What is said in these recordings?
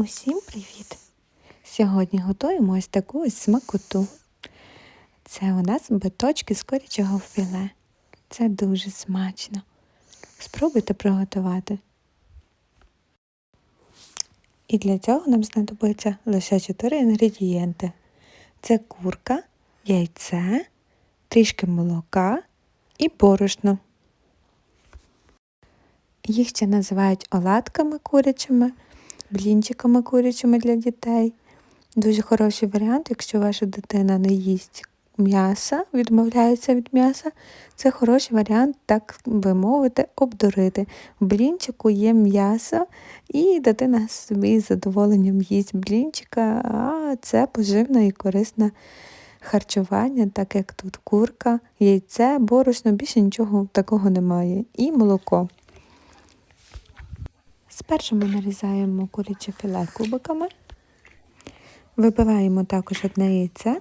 Усім привіт! Сьогодні готуємо ось таку ось смакоту. Це у нас биточки з курячого філе. Це дуже смачно. Спробуйте приготувати. І для цього нам знадобиться лише 4 інгредієнти: це курка, яйце, трішки молока і борошно. Їх ще називають оладками курячими блінчиками курячими для дітей. Дуже хороший варіант, якщо ваша дитина не їсть м'яса, відмовляється від м'яса. Це хороший варіант, так би мовити, обдурити. В блінчику є м'ясо, і дитина собі з задоволенням їсть блінчика, а це поживне і корисне харчування, так як тут курка, яйце, борошно, більше нічого такого немає. І молоко. Спершу ми нарізаємо куряче філе кубиками, вибиваємо також одне яйце,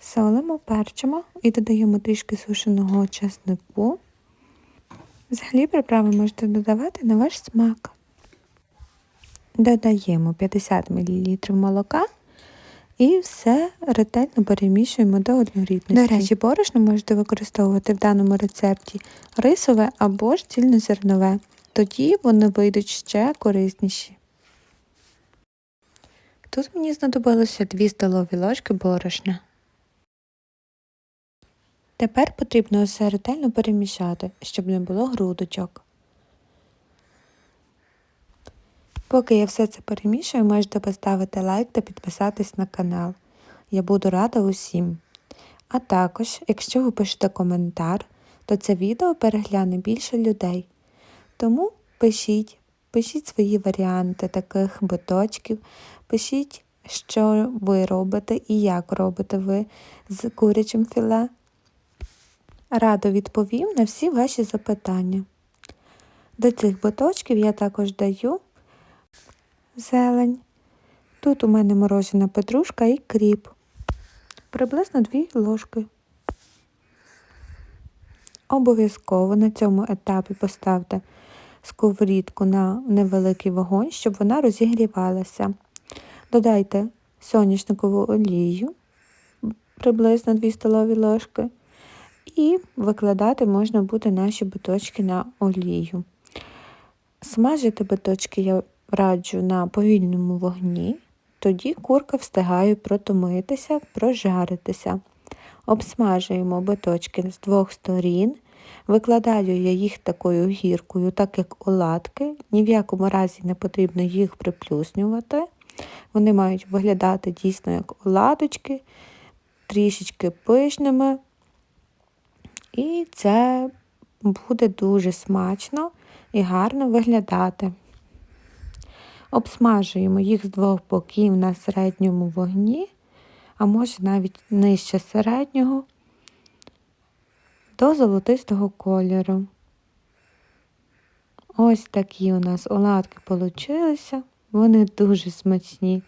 солимо, перчимо і додаємо трішки сушеного чеснику. Взагалі приправи можете додавати на ваш смак. Додаємо 50 мл молока і все ретельно перемішуємо до однорідності. До речі, борошно можете використовувати в даному рецепті рисове або ж цільнозернове тоді вони вийдуть ще корисніші. Тут мені знадобилося 2 столові ложки борошна. Тепер потрібно все ретельно перемішати, щоб не було грудочок. Поки я все це перемішую, можете поставити лайк та підписатись на канал. Я буду рада усім. А також, якщо ви пишете коментар, то це відео перегляне більше людей. Тому пишіть, пишіть свої варіанти таких биточків, пишіть, що ви робите і як робите ви з курячим філе. Радо відповім на всі ваші запитання. До цих биточків я також даю зелень. Тут у мене морожена петрушка і кріп. Приблизно 2 ложки. Обов'язково на цьому етапі поставте сковорідку на невеликий вогонь, щоб вона розігрівалася. Додайте соняшникову олію, приблизно 2 столові ложки, і викладати можна буде наші биточки на олію. Смажити биточки я раджу на повільному вогні, тоді курка встигає протомитися, прожаритися. Обсмажуємо биточки з двох сторін. Викладаю я їх такою гіркою, так як оладки. Ні в якому разі не потрібно їх приплюснювати. Вони мають виглядати дійсно як оладочки, трішечки пишними. І це буде дуже смачно і гарно виглядати. Обсмажуємо їх з двох боків на середньому вогні а може навіть нижче середнього до золотистого кольору. Ось такі у нас оладки получилися, вони дуже смачні.